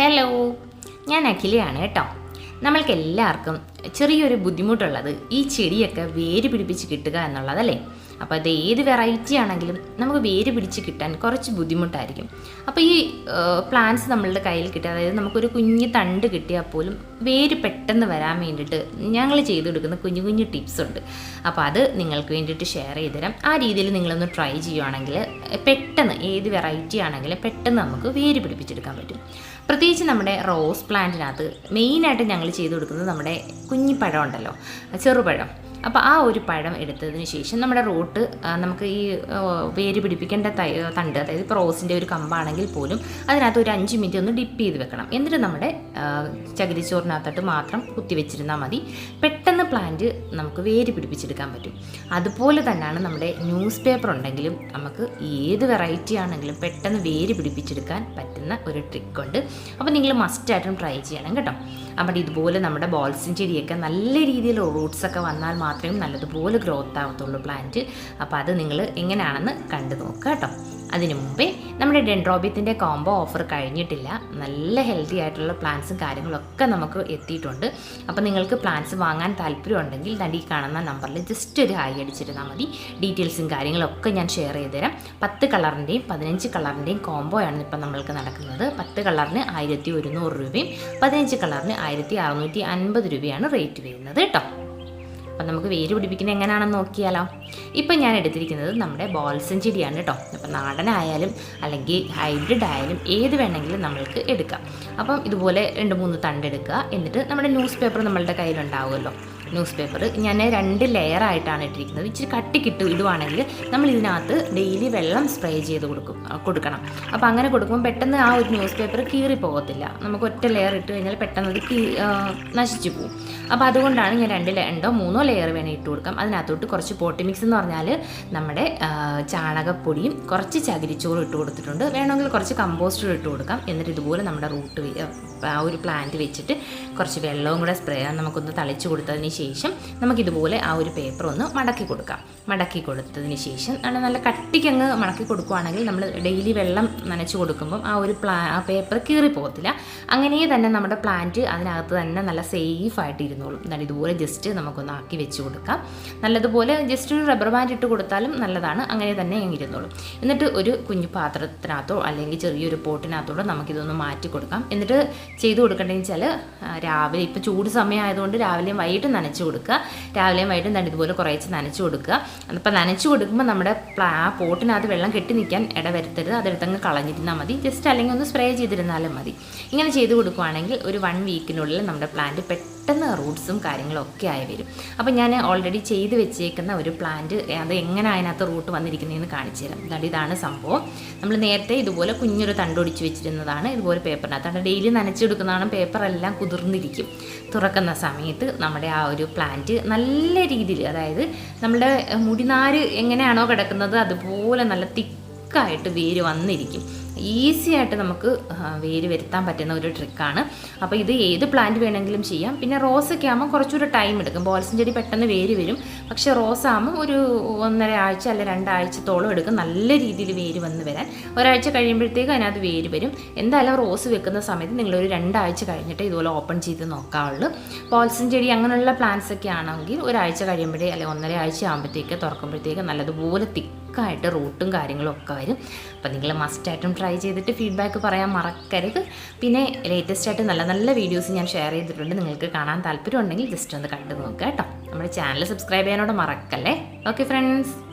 Hello ഞാൻ അഖിലയാണ് കേട്ടോ. നമ്മൾക്ക് എല്ലാവർക്കും ചെറിയൊരു ബുദ്ധിമുട്ടുള്ളത് ഈ ചെടിയൊക്കെ വേര് പിടിപ്പിച്ച് കിട്ടുക എന്നുള്ളതല്ലേ? അപ്പോൾ അത് ഏത് വെറൈറ്റി ആണെങ്കിലും നമുക്ക് വേര് പിടിച്ച് കിട്ടാൻ കുറച്ച് ബുദ്ധിമുട്ടായിരിക്കും. അപ്പോൾ ഈ പ്ലാന്റ്സ് നമ്മളുടെ കയ്യിൽ കിട്ടുക അതായത് നമുക്കൊരു കുഞ്ഞ് തണ്ട് കിട്ടിയാൽ പോലും വേര് പെട്ടെന്ന് വരാൻ വേണ്ടിയിട്ട് ഞങ്ങൾ ചെയ്തു കൊടുക്കുന്ന കുഞ്ഞു കുഞ്ഞു ടിപ്സ് ഉണ്ട്. അപ്പോൾ അത് നിങ്ങൾക്ക് വേണ്ടിയിട്ട് ഷെയർ ചെയ്ത് തരാം. ആ രീതിയിൽ നിങ്ങളൊന്ന് ട്രൈ ചെയ്യുവാണെങ്കിൽ പെട്ടെന്ന് ഏത് വെറൈറ്റി ആണെങ്കിലും പെട്ടെന്ന് നമുക്ക് വേര് പിടിപ്പിച്ചെടുക്കാൻ പറ്റും. പ്രത്യേകിച്ച് നമ്മുടെ റോസ് പ്ലാന്റിനകത്ത് മെയിനായിട്ട് ഞങ്ങൾ ചെയ്തു കൊടുക്കുന്നത് നമ്മുടെ കുഞ്ഞിപ്പഴം ഉണ്ടല്ലോ ചെറുപഴം. അപ്പോൾ ആ ഒരു പഴം എടുത്തതിന് ശേഷം നമ്മുടെ റൂട്ട് നമുക്ക് ഈ വേര് പിടിപ്പിക്കേണ്ട തണ്ട് അതായത് ഇപ്പോൾ റോസിന്റെ ഒരു കമ്പാണെങ്കിൽ പോലും അതിനകത്ത് ഒരു അഞ്ച് മിനിറ്റ് ഒന്ന് ഡിപ്പ് ചെയ്ത് വെക്കണം. എന്നിട്ട് നമ്മുടെ ചകിരിച്ചോറിനകത്തോട്ട് മാത്രം കുത്തി വെച്ചിരുന്നാൽ മതി. പെട്ടെന്ന് പ്ലാന്റ് നമുക്ക് വേര് പിടിപ്പിച്ചെടുക്കാൻ പറ്റും. അതുപോലെ തന്നെയാണ് നമ്മുടെ ന്യൂസ് പേപ്പർ ഉണ്ടെങ്കിലും നമുക്ക് ഏത് വെറൈറ്റി ആണെങ്കിലും പെട്ടെന്ന് വേര് പിടിപ്പിച്ചെടുക്കാൻ പറ്റുന്ന ഒരു ട്രിക്കുണ്ട് അപ്പോൾ നിങ്ങൾ മസ്റ്റായിട്ടും ട്രൈ ചെയ്യണം കേട്ടോ. അപ്പോൾ ഇതുപോലെ നമ്മുടെ ബോൾസിൻ ചെടിയൊക്കെ നല്ല രീതിയിൽ റൂട്ട്സൊക്കെ വന്നാൽ മാത്രമേ നല്ലതുപോലെ ഗ്രോത്ത് ആവത്തുള്ളൂ പ്ലാന്റ് അപ്പോൾ അത് നിങ്ങൾ എങ്ങനെയാണെന്ന് കണ്ടു നോക്കുക കേട്ടോ. അതിനു മുമ്പേ നമ്മുടെ ഡെൻഡ്രോബിയത്തിന്റെ കോംബോ ഓഫർ കഴിഞ്ഞിട്ടില്ല. നല്ല ഹെൽത്തി ആയിട്ടുള്ള പ്ലാന്റ്സും കാര്യങ്ങളൊക്കെ നമുക്ക് എത്തിയിട്ടുണ്ട്. അപ്പോൾ നിങ്ങൾക്ക് പ്ലാന്റ്സ് വാങ്ങാൻ താല്പര്യമുണ്ടെങ്കിൽ ഈ കാണുന്ന നമ്പറിൽ ജസ്റ്റ് ഒരു ഹായ് അടിച്ചിരുന്നാൽ മതി. ഡീറ്റെയിൽസും കാര്യങ്ങളൊക്കെ ഞാൻ ഷെയർ ചെയ്ത് തരാം പത്ത് കളറിന്റെയും പതിനഞ്ച് കളറിന്റെയും കോംബോയാണ് ഇപ്പം നമ്മൾക്ക് നടക്കുന്നത്. പത്ത് കളറിന് ആയിരത്തി ഒരുന്നൂറ് രൂപയും പതിനഞ്ച് കളറിന് ആയിരത്തി അറുന്നൂറ്റി അൻപത് രൂപയാണ് റേറ്റ് വരുന്നത് കേട്ടോ. അപ്പം നമുക്ക് വേര് പിടിപ്പിക്കുന്നത് എങ്ങനെയാണെന്ന് നോക്കിയാലോ. ഇപ്പം ഞാൻ എടുത്തിരിക്കുന്നത് നമ്മുടെ ബോൾസൻ ചെടിയാണ് കേട്ടോ അപ്പം നാടനായാലും അല്ലെങ്കിൽ ഹൈബ്രിഡ് ആയാലും ഏത് വേണമെങ്കിലും നമ്മൾക്ക് എടുക്കാം. അപ്പം ഇതുപോലെ രണ്ട് മൂന്ന് തണ്ടെടുക്കുക എന്നിട്ട് നമ്മുടെ ന്യൂസ് പേപ്പർ നമ്മളുടെ കയ്യിലുണ്ടാവുമല്ലോ. ന്യൂസ് പേപ്പർ ഞാൻ രണ്ട് ലെയർ ആയിട്ടാണ് ഇട്ടിരിക്കുന്നത്. ഇച്ചിരി കട്ടി കിട്ടും ഇടുവാണെങ്കിൽ നമ്മൾ ഇതിനകത്ത് ഡെയിലി വെള്ളം സ്പ്രേ ചെയ്ത് കൊടുക്കും കൊടുക്കണം. അപ്പോൾ അങ്ങനെ കൊടുക്കുമ്പോൾ പെട്ടെന്ന് ആ ഒരു ന്യൂസ് പേപ്പർ കീറി പോകത്തില്ല. നമുക്ക് ഒറ്റ ലെയർ ഇട്ട് കഴിഞ്ഞാൽ പെട്ടെന്ന് അത് കീ നശിച്ചു പോകും. അപ്പോൾ അതുകൊണ്ടാണ് ഞാൻ രണ്ട് രണ്ടോ മൂന്നോ ലെയർ വേണേൽ ഇട്ട് കൊടുക്കാം. അതിനകത്തോട്ട് കുറച്ച് പോട്ടി മിക്സ് എന്ന് പറഞ്ഞാൽ നമ്മുടെ ചാണകപ്പൊടിയും കുറച്ച് ചകിരിച്ചോറും ഇട്ട് കൊടുത്തിട്ടുണ്ട്. വേണമെങ്കിൽ കുറച്ച് കമ്പോസ്റ്റും ഇട്ട് കൊടുക്കാം. എന്നിട്ട് ഇതുപോലെ നമ്മുടെ റൂട്ട് ആ ഒരു പ്ലാന്റ് വെച്ചിട്ട് കുറച്ച് വെള്ളവും കൂടെ സ്പ്രേ നമുക്കൊന്ന് തളിച്ച് കൊടുത്തതിന് ശേഷം നമുക്കിതുപോലെ ആ ഒരു പേപ്പർ ഒന്ന് മടക്കി കൊടുക്കാം. മടക്കി കൊടുത്തതിന് ശേഷം നല്ല നല്ല കട്ടിക്കങ്ങ് മടക്കി കൊടുക്കുവാണെങ്കിൽ നമ്മൾ ഡെയിലി വെള്ളം നനച്ച് കൊടുക്കുമ്പം ആ ഒരു പ്ലാ ആ പേപ്പർ കീറി പോകത്തില്ല. അങ്ങനെ തന്നെ നമ്മുടെ പ്ലാന്റ് അതിനകത്ത് തന്നെ നല്ല സേഫ് ആയിട്ട് ഇരുന്നോളും. എന്നാൽ ഇതുപോലെ ജസ്റ്റ് നമുക്കൊന്ന് ആക്കി വെച്ച് കൊടുക്കാം. നല്ലതുപോലെ ജസ്റ്റ് ഒരു റബ്ബർ ബാൻഡ് ഇട്ട് കൊടുത്താലും നല്ലതാണ്. അങ്ങനെ തന്നെ ഇരുന്നോളും. എന്നിട്ട് ഒരു കുഞ്ഞു പാത്രത്തിനകത്തോ അല്ലെങ്കിൽ ചെറിയൊരു പോട്ടിനകത്തോടെ നമുക്കിതൊന്ന് മാറ്റി കൊടുക്കാം. എന്നിട്ട് ചെയ്ത് കൊടുക്കേണ്ടതെന്ന് വെച്ചാൽ രാവിലെ ഇപ്പോൾ ചൂട് സമയമായതുകൊണ്ട് രാവിലെയും വൈകിട്ടും നനച്ച് കൊടുക്കുക. രാവിലെയും വൈകിട്ടും തന്നെ ഇതുപോലെ കുറേച്ച് നനച്ചു കൊടുക്കുക. അപ്പോൾ നനച്ചു കൊടുക്കുമ്പോൾ നമ്മുടെ ആ പോട്ടിനകത്ത് വെള്ളം കെട്ടി നിൽക്കാൻ ഇടവരുത്തരുത് അതെടുത്തങ്ങ് കളഞ്ഞിരുന്നാൽ മതി. ജസ്റ്റ് അല്ലെങ്കിൽ ഒന്ന് സ്പ്രേ ചെയ്തിരുന്നാലും മതി. ഇങ്ങനെ ചെയ്ത് കൊടുക്കുകയാണെങ്കിൽ ഒരു വൺ വീക്കിനുള്ളിൽ നമ്മുടെ പ്ലാന്റ് പെട്ടെന്ന് റൂട്ട്സും കാര്യങ്ങളൊക്കെ ആയി വരും. അപ്പോൾ ഞാൻ ഓൾറെഡി ചെയ്ത് വെച്ചേക്കുന്ന ഒരു പ്ലാന്റ് അത് എങ്ങനെ അതിനകത്ത് റൂട്ട് വന്നിരിക്കുന്നതെന്ന് കാണിച്ചു തരാം. അതായത് ഇതാണ് സംഭവം. നമ്മൾ നേരത്തെ ഇതുപോലെ കുഞ്ഞൊരു തണ്ടൊടിച്ച് വെച്ചിരുന്നതാണ്. ഇതുപോലെ പേപ്പറിനകത്ത് ഡെയിലി നനച്ചെടുക്കുന്നതാണ് പേപ്പറെല്ലാം കുതിർന്നിരിക്കും. തുറക്കുന്ന സമയത്ത് നമ്മുടെ ആ ഒരു പ്ലാന്റ് നല്ല രീതിയിൽ അതായത് നമ്മുടെ മുടിനാര് എങ്ങനെയാണോ കിടക്കുന്നത് അതുപോലെ നല്ല തിക്കായിട്ട് വേര് വന്നിരിക്കും. ഈസി ആയിട്ട് നമുക്ക് വേര് വരുത്താൻ പറ്റുന്ന ഒരു ട്രിക്കാണ് അപ്പോൾ ഇത് ഏത് പ്ലാന്റ് വേണമെങ്കിലും ചെയ്യാം. പിന്നെ റോസൊക്കെ ആകുമ്പോൾ കുറച്ചൊരു ടൈം എടുക്കും. ബോൾസിൻ ചെടി പെട്ടെന്ന് വേര് വരും. പക്ഷേ റോസ് ആകുമ്പോൾ ഒരു ഒന്നര ആഴ്ച അല്ല രണ്ടാഴ്ചത്തോളം എടുക്കും. നല്ല രീതിയിൽ വേര് വന്ന് വരാൻ. ഒരാഴ്ച കഴിയുമ്പോഴത്തേക്ക് അതിനകത്ത് വേര് വരും. എന്തായാലും റോസ് വെക്കുന്ന സമയത്ത് നിങ്ങളൊരു രണ്ടാഴ്ച കഴിഞ്ഞിട്ട് ഇതുപോലെ ഓപ്പൺ ചെയ്ത് നോക്കാവുള്ളൂ. ബോൾസിൻ ചെടി അങ്ങനെയുള്ള പ്ലാന്റ്സ് ഒക്കെ ആണെങ്കിൽ ഒരാഴ്ച കഴിയുമ്പോഴേ അല്ലെങ്കിൽ ഒന്നര ആഴ്ച ആകുമ്പോഴത്തേക്ക് തുറക്കുമ്പോഴത്തേക്ക് നല്ലതുപോലെ തിക്കായിട്ട് റൂട്ടും കാര്യങ്ങളും ഒക്കെ വരും. അപ്പോൾ നിങ്ങൾ മസ്റ്റായിട്ടും ട്രൈ ചെയ്തിട്ട് ഫീഡ്ബാക്ക് പറയാൻ മറക്കരുത്. പിന്നെ ലേറ്റസ്റ്റ് ആയിട്ട് നല്ല നല്ല വീഡിയോസ് ഞാൻ ഷെയർ ചെയ്തിട്ടുണ്ട്. നിങ്ങൾക്ക് കാണാൻ താല്പര്യം ഉണ്ടെങ്കിൽ ജസ്റ്റ് ഒന്ന് കണ്ടു നോക്കുക കേട്ടോ. നമ്മുടെ ചാനൽ സബ്സ്ക്രൈബ് ചെയ്യാനോട് മറക്കല്ലേ? Okay friends